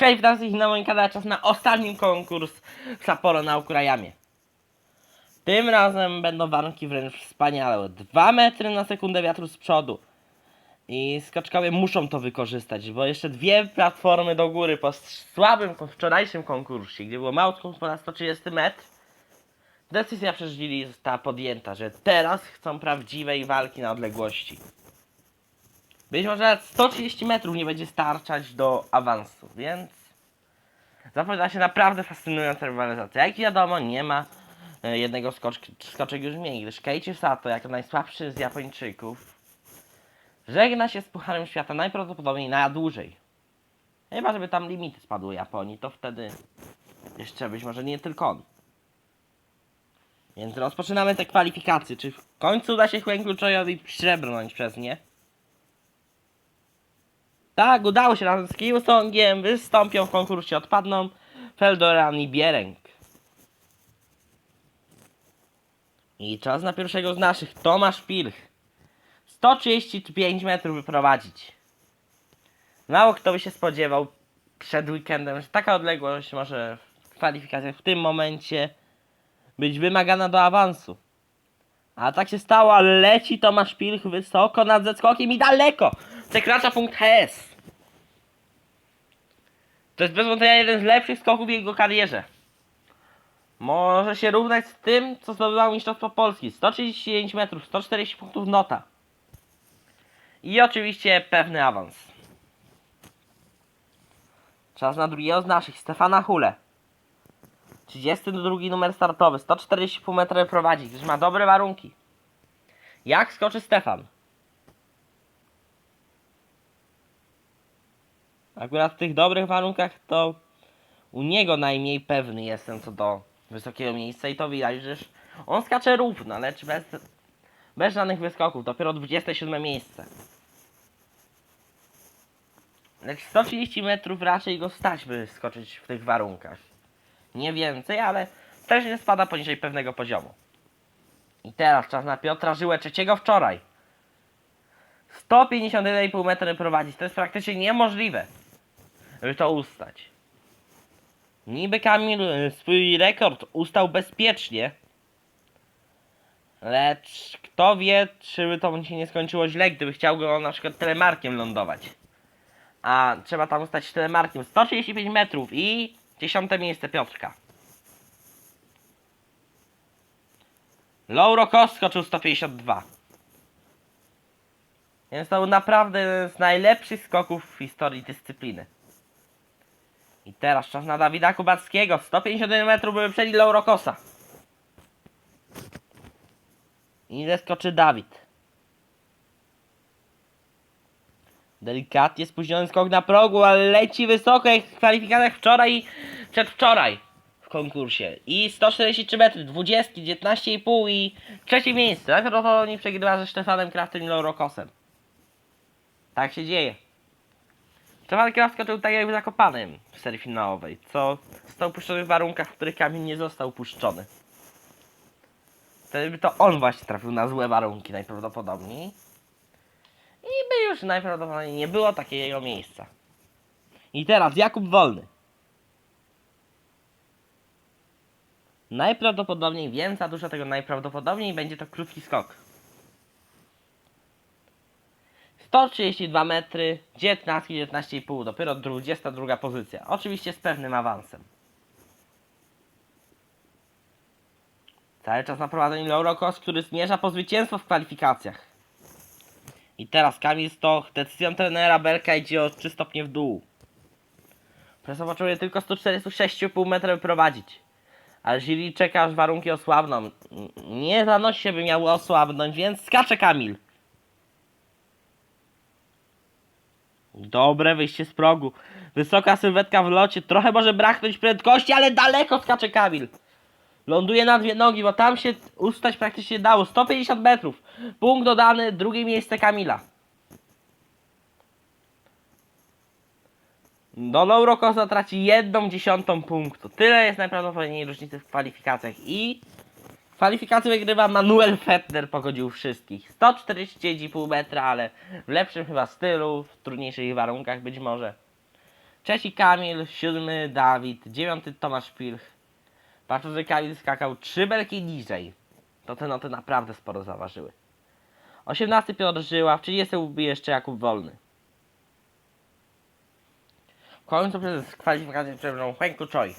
Cześć, witam wszystkich na moim kanale, czas na ostatni konkurs Sapporo na Ukurajamie. Tym razem będą warunki wręcz wspaniałe. 2 metry na sekundę wiatru z przodu. I skoczkowie muszą to wykorzystać, bo jeszcze dwie platformy do góry po słabym wczorajszym konkursie, gdzie było mało ponad 130 metr. Decyzja jury została podjęta, że teraz chcą prawdziwej walki na odległości. Być może nawet 130 metrów nie będzie starczać do awansu, więc zapowiada się naprawdę fascynująca rywalizacja. Jak wiadomo, nie ma e, jednego skocz skoczek już mniej, gdyż Keiichi Sato, jako najsłabszy z Japończyków, żegna się z Pucharem Świata najprawdopodobniej na dłużej. Chyba, żeby tam limity spadły Japonii, to wtedy jeszcze być może nie tylko on. Więc rozpoczynamy te kwalifikacje. Czy w końcu uda się Chłęku Czojowi przebrnąć przez nie? Tak, udało się razem z Killsongiem, wystąpią w konkursie, odpadną Feldoran i Bieręk. I czas na pierwszego z naszych, Tomasz Pilch. 135 metrów wyprowadzić. Mało kto by się spodziewał przed weekendem, że taka odległość może w kwalifikacjach w tym momencie być wymagana do awansu. A tak się stało, ale leci Tomasz Pilch wysoko nad zeskokiem i daleko! Przekracza punkt HS. To jest bez wątpienia jeden z lepszych skoków w jego karierze. Może się równać z tym, co zdobywał Mistrzostwo Polski. 139 metrów, 140 punktów nota. I oczywiście pewny awans. Czas na drugiego z naszych, Stefana Hule. 32 numer startowy, 140,5 metra prowadzi, gdyż ma dobre warunki. Jak skoczy Stefan? Akurat w tych dobrych warunkach to u niego najmniej pewny jestem co do wysokiego miejsca i to widać, że on skacze równo, lecz bez, bez żadnych wyskoków, dopiero 27 miejsce. Lecz 130 metrów raczej go stać, by skoczyć w tych warunkach. Nie więcej, ale też nie spada poniżej pewnego poziomu. I teraz czas na Piotra Żyłę trzeciego wczoraj. 151,5 metra prowadzić. To jest praktycznie niemożliwe, żeby to ustać. Niby Kamil y, swój rekord ustał bezpiecznie, lecz kto wie, czy by to się nie skończyło źle, gdyby chciał go na przykład telemarkiem lądować. A trzeba tam ustać telemarkiem 135 metrów i dziesiąte miejsce Piotrka. Lauro skoczył 152. Więc to był naprawdę z najlepszych skoków w historii dyscypliny. I teraz czas na Dawida Kubackiego. 151 metrów by wyprzedził Lauro Kosa. I ile skoczy Dawid? Delikatnie spóźniony skok na progu, ale leci wysoko jak w kwalifikacjach wczoraj i przedwczoraj w konkursie. I 143 metry, 20, 19,5 i trzecie miejsce. Najprawdopodobniej przegrywa ze Stefanem Kraftem i Laurokosem. Tak się dzieje. Stefan skoczył tak jakby zakopanym w serii finałowej, co został puszczony w warunkach, w których Kamil nie został puszczony. Wtedy to on właśnie trafił na złe warunki najprawdopodobniej. I by już najprawdopodobniej nie było takiego miejsca. I teraz Jakub Wolny. Najprawdopodobniej wiem za dużo tego najprawdopodobniej będzie to krótki skok. 132 metry, 19, 19,5, dopiero 22 pozycja. Oczywiście z pewnym awansem. Cały czas na prowadzeniu Laurokos, który zmierza po zwycięstwo w kwalifikacjach. I teraz Kamil Stoch, decyzją trenera Belka idzie o 3 stopnie w dół. Profesor potrzebuje tylko 146,5 metra wyprowadzić. Ale jury czeka aż warunki osłabną. Nie zanosi się by miały osłabnąć, więc skacze Kamil. Dobre wyjście z progu. Wysoka sylwetka w locie. Trochę może braknąć prędkości, ale daleko skacze Kamil. Ląduje na dwie nogi, bo tam się ustać praktycznie dało. 150 metrów. Punkt dodany, drugie miejsce Kamila. Do Laurokosa traci jedną dziesiątą punktu. Tyle jest najprawdopodobniej różnicy w kwalifikacjach. I kwalifikacje wygrywa Manuel Fettner, pogodził wszystkich. 149,5 metra, ale w lepszym chyba stylu, w trudniejszych warunkach być może. Trzeci Kamil, siódmy Dawid, dziewiąty Tomasz Pilch. Patrząc, że Kamil skakał trzy belki niżej, to te noty naprawdę sporo zaważyły. 18 Piotr Żyła, w 30 byłby jeszcze Jakub Wolny. W końcu przez kwalifikację przebrną Henku Choi.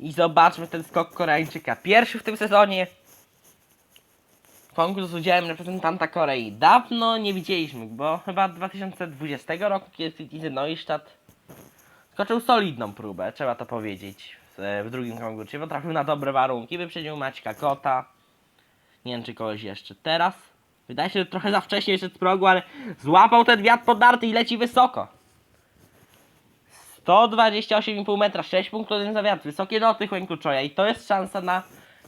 I zobaczmy ten skok Koreańczyka. Pierwszy w tym sezonie. Konkurs z udziałem reprezentanta Korei. Dawno nie widzieliśmy, bo chyba 2020 roku, kiedy Fitizy Neustadt skoczył solidną próbę, trzeba to powiedzieć, w, w drugim konkursie, bo trafił na dobre warunki, wyprzedził Maćka Kota, nie wiem czy kogoś jeszcze. Teraz wydaje się, że trochę za wcześnie jeszcze z progu, ale złapał ten wiatr podarty i leci wysoko. 128,5 metra, 6 punktów jeden za wiatr, wysokie noty Chłęku Czoja i to jest szansa na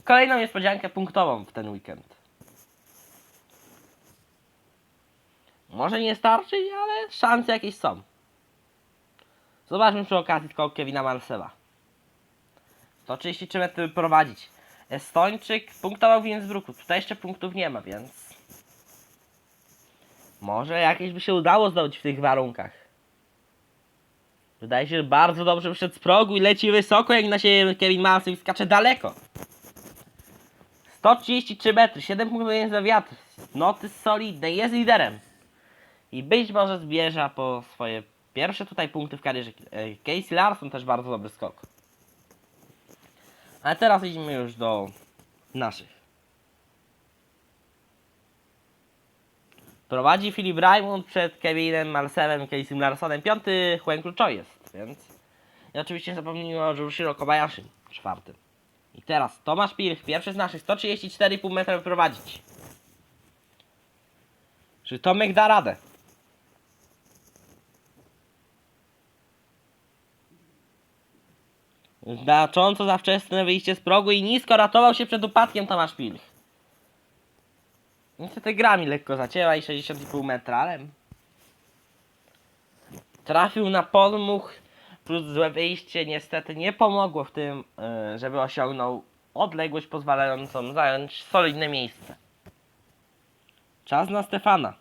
kolejną niespodziankę punktową w ten weekend. Może nie starczy, ale szanse jakieś są. Zobaczmy przy okazji skok Kevina Marsela. 133 metry prowadzić. Estończyk punktował w Innsbrucku. Tutaj jeszcze punktów nie ma, więc... Może jakieś by się udało zdobyć w tych warunkach. Wydaje się, że bardzo dobrze wyszedł z progu i leci wysoko, jak na siebie Kevin Marsel i skacze daleko. 133 metry, 7 punktów za wiatr. Noty solidne, jest liderem. I być może zbierze po swoje pierwsze tutaj punkty w karierze. E, Casey Larson też bardzo dobry skok. Ale teraz idziemy już do naszych. Prowadzi Filip Raimund przed Kevinem Marcelem i Casey Larsonem. Piąty Huen Kluczo jest, więc... I oczywiście zapomniałem o Jushiro Kobayashi czwartym. I teraz Tomasz Pilch, pierwszy z naszych, 134,5 metra wyprowadzić. Czy Tomek da radę? Znacząco za wczesne wyjście z progu i nisko ratował się przed upadkiem Tomasz Pilch. Niestety gra lekko zacięła i 60,5 metra, ale... Trafił na podmuch plus złe wyjście niestety nie pomogło w tym, yy, żeby osiągnął odległość pozwalającą zająć solidne miejsce. Czas na Stefana.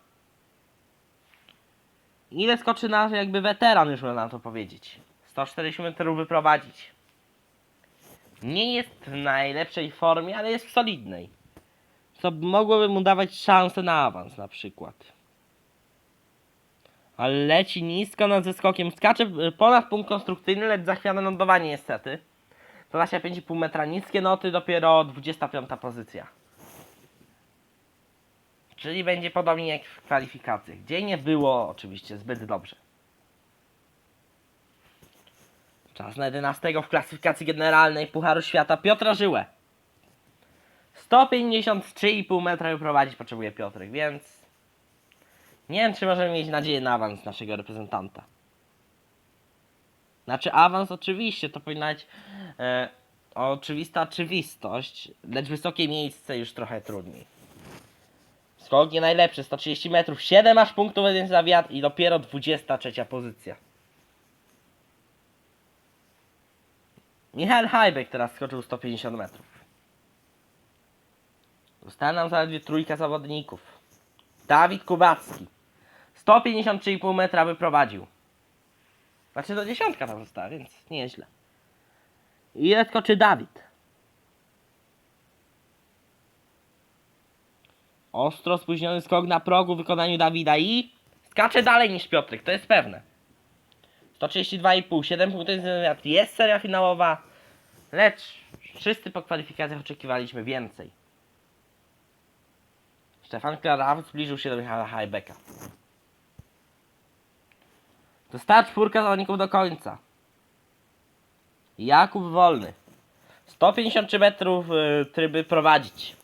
Ile skoczy nasz jakby weteran już można to powiedzieć. 140 metrów wyprowadzić. Nie jest w najlepszej formie, ale jest w solidnej. Co mogłoby mu dawać szansę na awans na przykład. Ale leci nisko nad zeskokiem. Skacze ponad punkt konstrukcyjny, lecz zachwiane lądowanie niestety. 25,5 metra niskie noty, dopiero 25 pozycja. Czyli będzie podobnie jak w kwalifikacjach, gdzie nie było oczywiście zbyt dobrze. Czas na 11 w klasyfikacji generalnej Pucharu Świata Piotra Żyłę. 153,5 metra wyprowadzić potrzebuje Piotrek, więc nie wiem, czy możemy mieć nadzieję na awans naszego reprezentanta. Znaczy awans oczywiście, to powinna być e, oczywista oczywistość, lecz wysokie miejsce już trochę trudniej. Skok nie najlepszy, 130 metrów, 7 aż punktów jeden za wiatr i dopiero 23 pozycja. Michał Hajbek teraz skoczył 150 metrów. Została nam zaledwie trójka zawodników. Dawid Kubacki. 153,5 metra wyprowadził. Znaczy do dziesiątka tam została, więc nieźle. Ile skoczy Dawid? Ostro spóźniony skok na progu w wykonaniu Dawida i skacze dalej niż Piotrek, to jest pewne. 132,5, 7 punktów. Jest seria finałowa, lecz wszyscy po kwalifikacjach oczekiwaliśmy więcej. Stefan Klaraw zbliżył się do Michała Hajbeka. Została czwórka zawodników do końca. Jakub Wolny. 153 metrów y, tryby prowadzić.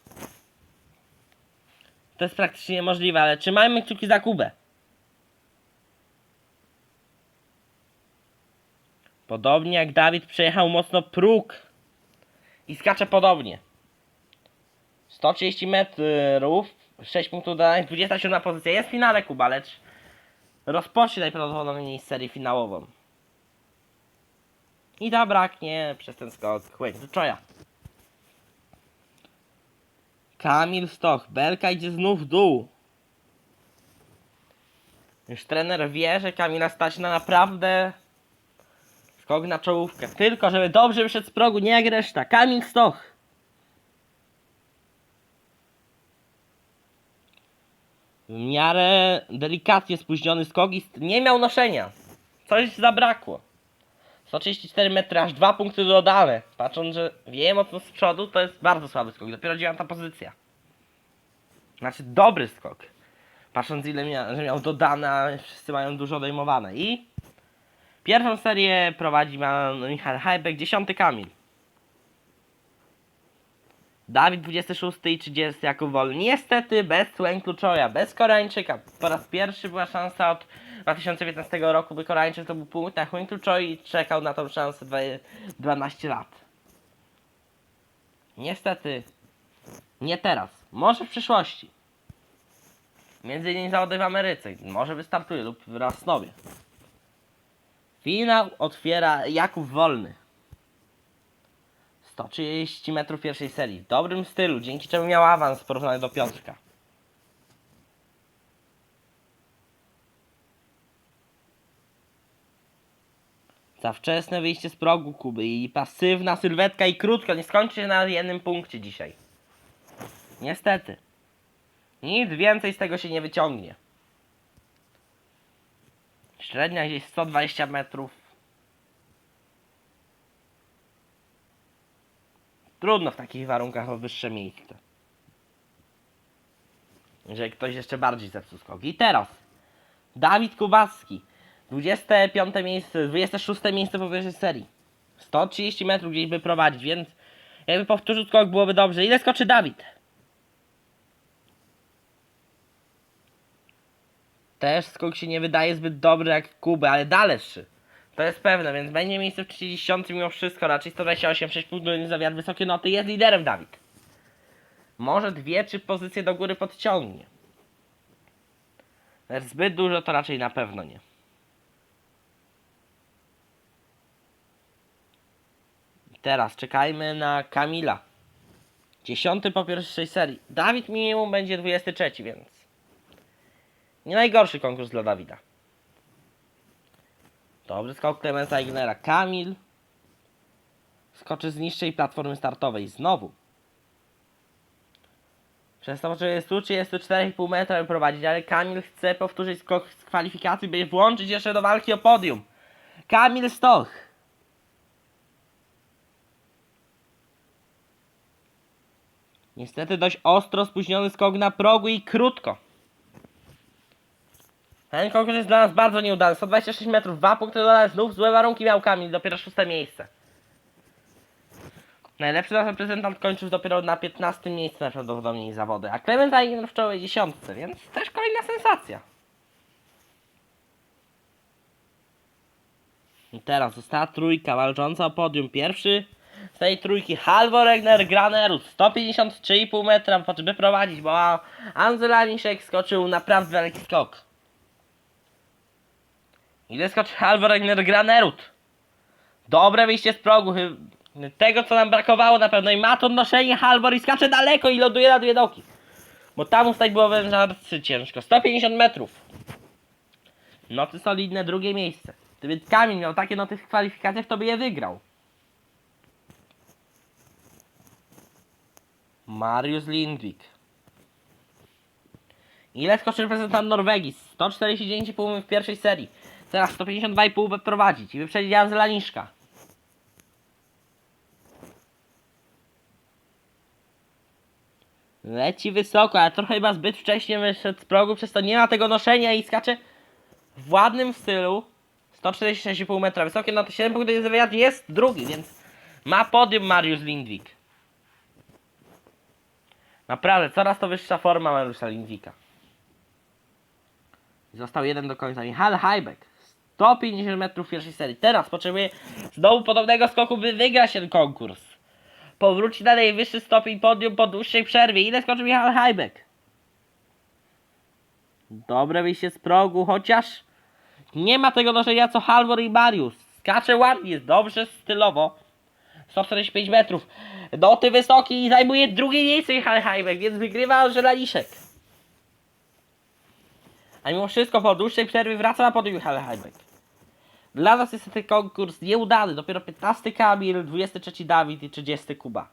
To jest praktycznie niemożliwe, ale trzymajmy kciuki za Kubę. Podobnie jak Dawid przejechał mocno próg i skacze podobnie. 130 metrów, 6 punktów dodanych, 27 pozycja. Jest w finale Kuba, lecz rozpocznie najprawdopodobniej serię finałową. I zabraknie przez ten skok Chłeńcu Czoja. Kamil Stoch, Belka idzie znów w dół. Już trener wie, że Kamila stać na naprawdę skok na czołówkę. Tylko, żeby dobrze wyszedł z progu, nie jak reszta. Kamil Stoch. W miarę delikatnie spóźniony skok nie miał noszenia. Coś zabrakło. 134 metry, aż dwa punkty dodane. Patrząc, że wie mocno z przodu, to jest bardzo słaby skok. Dopiero dziewiąta pozycja. Znaczy dobry skok. Patrząc ile mia że miał dodane, a wszyscy mają dużo odejmowane. I pierwszą serię prowadzi Michał Hajbek, 10 Kamil. Dawid 26 i 30 Jakub Wolny. Niestety bez Słeń Kluczoja, bez Koreańczyka. Po raz pierwszy była szansa od 2015 roku, by Koreańczyk to był punkt, a Chłyn Kluczoj czekał na tą szansę dwa- 12 lat. Niestety nie teraz. Może w przyszłości. Między innymi zawody w Ameryce. Może wystartuje lub w Rasnowie. Finał otwiera Jakub Wolny. 130 metrów pierwszej serii. W dobrym stylu, dzięki czemu miał awans w porównaniu do Piotrka. Za wczesne wyjście z progu Kuby i pasywna sylwetka i krótko. Nie skończy się na jednym punkcie dzisiaj. Niestety. Nic więcej z tego się nie wyciągnie. Średnia gdzieś 120 metrów. Trudno w takich warunkach o wyższe miejsce. Że ktoś jeszcze bardziej zepsuł skoki. I teraz Dawid Kubacki. 25 miejsce, 26 miejsce po pierwszej serii. 130 metrów gdzieś by prowadzić, więc jakby powtórzył skok byłoby dobrze. Ile skoczy Dawid? Też skok się nie wydaje zbyt dobry jak Kuby, ale dalszy. To jest pewne, więc będzie miejsce w 30 mimo wszystko, raczej 128, 6 punktów nie za wiatr, wysokie noty, jest liderem Dawid. Może dwie, trzy pozycje do góry podciągnie. Lecz zbyt dużo to raczej na pewno nie. Teraz czekajmy na Kamila. Dziesiąty po pierwszej serii. Dawid minimum będzie 23, więc nie najgorszy konkurs dla Dawida. Dobry skok Clementa Ignera. Kamil skoczy z niższej platformy startowej. Znowu. Przez to, że jest tu 34,5 metra by prowadzić, ale Kamil chce powtórzyć skok z kwalifikacji, by włączyć jeszcze do walki o podium. Kamil Stoch. Niestety dość ostro spóźniony skok na progu i krótko. Ten konkurs jest dla nas bardzo nieudany. 126 metrów, 2 punkty dodane, znów złe warunki miał Kamil, dopiero szóste miejsce. Najlepszy nasz reprezentant kończył dopiero na 15 miejscu najprawdopodobniej zawody, a Clement Aigen w czołowej dziesiątce, więc też kolejna sensacja. I teraz została trójka walcząca o podium. Pierwszy z tej trójki Halvor Regner Granerus 153,5 metra by prowadzić, bo Anzel Aniszek skoczył naprawdę wielki skok. Ile skoczy Halvor Regner Granerut? Dobre wyjście z progu. Tego co nam brakowało na pewno. I ma to noszenie Halvor i skacze daleko i ląduje na dwie doki. Bo tam ustać było wężarcy ciężko. 150 metrów. Noty solidne, drugie miejsce. Gdyby Kamil miał takie noty w kwalifikacjach, to by je wygrał. Mariusz Lindvik. Ile skoczy reprezentant Norwegii? 149,5 w pierwszej serii. Teraz 152,5 by prowadzić i wyprzedzić Jan Zelaniszka. Leci wysoko, ale trochę chyba zbyt wcześnie wyszedł z progu, przez to nie ma tego noszenia i skacze w ładnym stylu. 146,5 metra wysokie, no to 7 punktów jest wywiad, jest drugi, więc ma podium Mariusz Lindwik. Naprawdę, coraz to wyższa forma Mariusza Lindwika. Został jeden do końca. Michal Hajbek. 150 metrów pierwszej serii. Teraz potrzebuje znowu podobnego skoku, by wygrać ten konkurs. Powróci na najwyższy stopień podium po dłuższej przerwie. Ile skoczy Michal Hajbek? Dobre wyjście z progu, chociaż nie ma tego noszenia co Halvor i Mariusz. Skacze ładnie, dobrze stylowo. 145 metrów. Noty wysokie i zajmuje drugie miejsce Michal Hajbek, więc wygrywa Żelaniszek. A mimo wszystko po dłuższej przerwie wraca na podium Michał Hajbek. Dla nas jest ten konkurs nieudany. Dopiero 15 Kamil, 23 Dawid i 30 Kuba.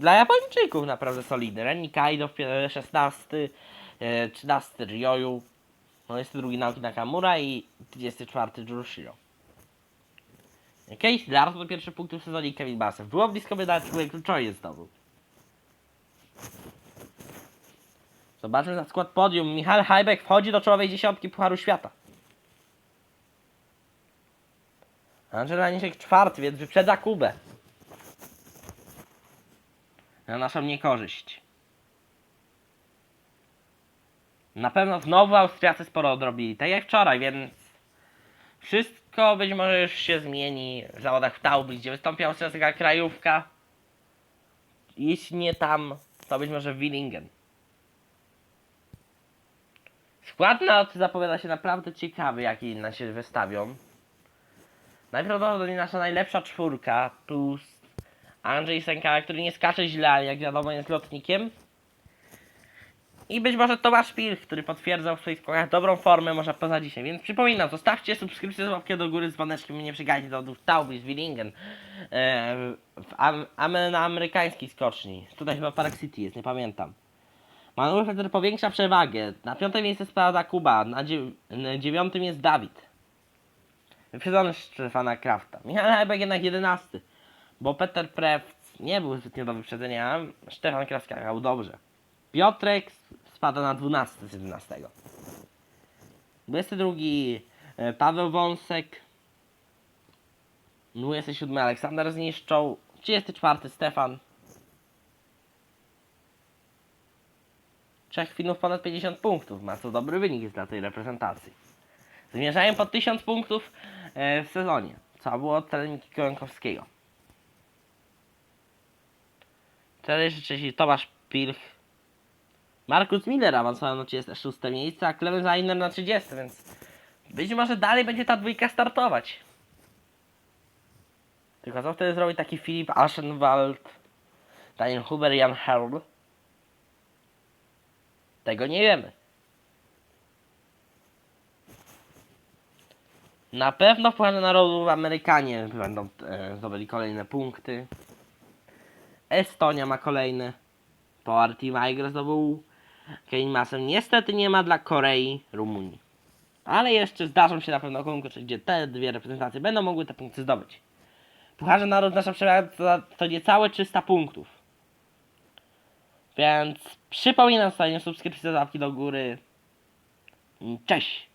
Dla Japończyków naprawdę solidny. Renni Kaido w pie- 16, e, 13 Ryoyu, 22 Naoki Nakamura i 34 Jurushiro. Casey Larson do pierwszych punktów w sezonie Kevin Basseff. Było blisko by dać człowiek kluczowy znowu. Zobaczmy na skład podium. Michał Hajbek wchodzi do czołowej dziesiątki Pucharu Świata. Andrzej Laniszek czwarty, więc wyprzedza Kubę. Na naszą niekorzyść. Na pewno znowu Austriacy sporo odrobili, tak jak wczoraj, więc wszystko być może już się zmieni w zawodach w Taubi, gdzie wystąpi austriacka krajówka. Jeśli nie tam, to być może w Willingen. Skład not zapowiada się naprawdę ciekawy, jaki na się wystawią. Najprawdopodobniej nasza najlepsza czwórka, plus Andrzej Sękala, który nie skacze źle, ale jak wiadomo jest lotnikiem. I być może Tomasz Pilch, który potwierdzał w swoich skokach dobrą formę, może poza dzisiaj. Więc przypominam, zostawcie subskrypcję z łapkę do góry z dzwoneczkiem i nie przegajcie do w Taubis, Willingen. E, w am, am, na amerykańskiej skoczni. Tutaj chyba Park City jest, nie pamiętam. Manuel Feder powiększa przewagę. Na piąte miejsce spada Kuba, na, dziew na dziewiątym jest Dawid. Wyprzedzony Stefana Krafta. Michał Hajbek jednak jedenasty. Bo Peter Prewc nie był zbytnio do wyprzedzenia, Stefan Kraft skakał dobrze. Piotrek spada na 12 z 11. 22 e, Paweł Wąsek. 27 Aleksander zniszczą. 34 Stefan. Trzech Finów ponad 50 punktów. Ma to dobry wynik dla tej reprezentacji. Zmierzają po 1000 punktów e, w sezonie. Co było celem Miki Kołankowskiego. Wtedy życzę Tomasz Pilch. Markus Miller awansował na 36 miejsce, a Clemens Einer na 30, więc być może dalej będzie ta dwójka startować. Tylko co wtedy zrobi taki Filip Aschenwald, Daniel Huber, Jan Herl? Tego nie wiemy. Na pewno w Pucharze Narodów Amerykanie będą e, zdobyli kolejne punkty. Estonia ma kolejne. Po Arti Maiger zdobył Kane Massen. Niestety nie ma dla Korei, Rumunii. Ale jeszcze zdarzą się na pewno konkursy, gdzie te dwie reprezentacje będą mogły te punkty zdobyć. Pucharze Narodów nasza przewaga to niecałe 300 punktów. Więc przypominam stanie subskrypcji, łapki do góry. Cześć!